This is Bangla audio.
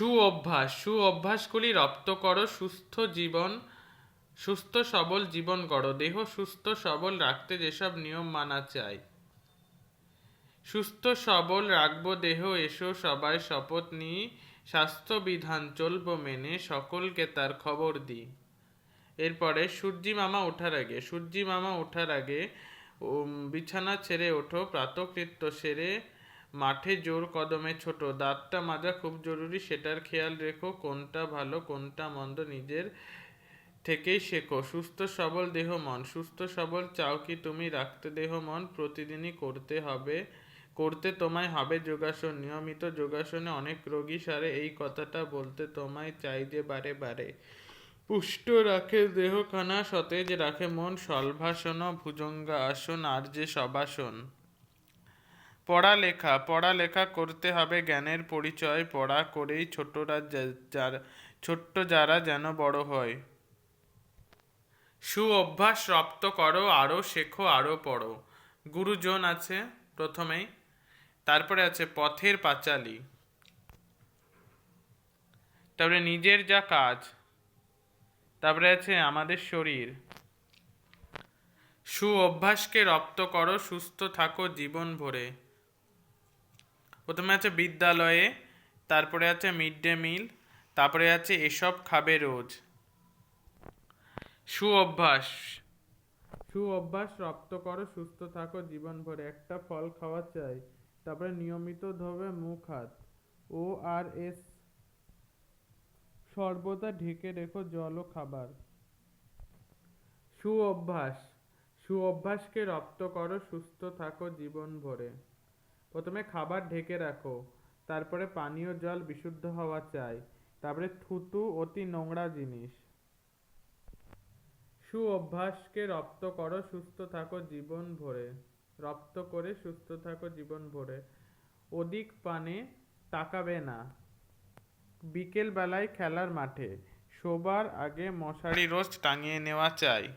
সু অভ্যাস সু অভ্যাসগুলি রপ্ত করো, সুস্থ জীবন, সুস্থ সবল জীবন করো। দেহ সুস্থ সবল রাখতে যেসব নিয়ম মানা চাই। সুস্থ সবল রাখব দেহ, এসো সবাই শপথ নিই। স্বাস্থ্যবিধান চলবো মেনে, সকলকে তার খবর দিই। এরপরে, সূর্যি মামা ওঠার আগে, সূর্যি মামা ওঠার আগে বিছানা ছেড়ে ওঠো, প্রাতকৃত্য সেরে মাঠে জোর কদমে ছোট, দাঁতটা মাজা খুব জরুরি, সেটার খেয়াল রেখো, কোনটা ভালো, কোনটা মন্দ, নিজের থেকেই শেখো। সুস্থ, সবল দেহ মন, সুস্থ, সবল চাও কি তুমি, রাখতে দেহ মন, প্রতিদিনই করতে হবে, করতে তোমায় হবে যোগাসন, নিয়মিত যোগাসনে অনেক রোগী সারে, এই কথাটা বলতে তোমায় চাই যে বারে বারে। পুষ্ট রাখে দেহখানা, সতেজ রাখে মন সলভাসন ভুজঙ্গা আসন আর যে সবাসন। পড়ালেখা পড়ালেখা করতে হবে জ্ঞানের পরিচয়, পড়া করেই ছোটরা যারা, ছোট্ট যারা যেন বড় হয়। সু অভ্যাস রপ্ত করো আরও শেখো আরও পড়ো। গুরুজন আছে প্রথমেই, তারপরে আছে পথের পাঁচালী। তারপরে নিজের যা কাজ, তারপরে আছে আমাদের শরীর। সু অভ্যাসকে রপ্ত করো, সুস্থ থাকো জীবন ভরে প্রথমে আছে বিদ্যালয়ে, তারপরে আছে মিড ডে মিল, তারপরে আছে এসব খাবে রোজ। সু অভ্যাস সু অভ্যাস রপ্ত করো, সুস্থ থাকো, জীবন ভরে। একটা ফল খাওয়া চাই, তারপরে নিয়মিত ধোবে মুখ, হাত। ও আর এস সর্বদা ঢেকে রেখো জল ও খাবার। সু অভ্যাস সু অভ্যাসকে রপ্ত করো, সুস্থ থাকো, জীবন ভরে। প্রথমে খাবার ঢেকে রাখো, তারপরে পানীয় জল বিশুদ্ধ হওয়া চাই, তারপরে থুতু অতি নোংরা জিনিস। সু অভ্যাসকে রপ্ত করো, সুস্থ থাকো জীবন ভরে। রপ্ত করে সুস্থ থাকো জীবন ভরে। অধিক পানে তাকাবে না। বিকেল বেলায় খেলার মাঠে, শোবার আগে মশারি রোজ টাঙিয়ে নেওয়া চাই।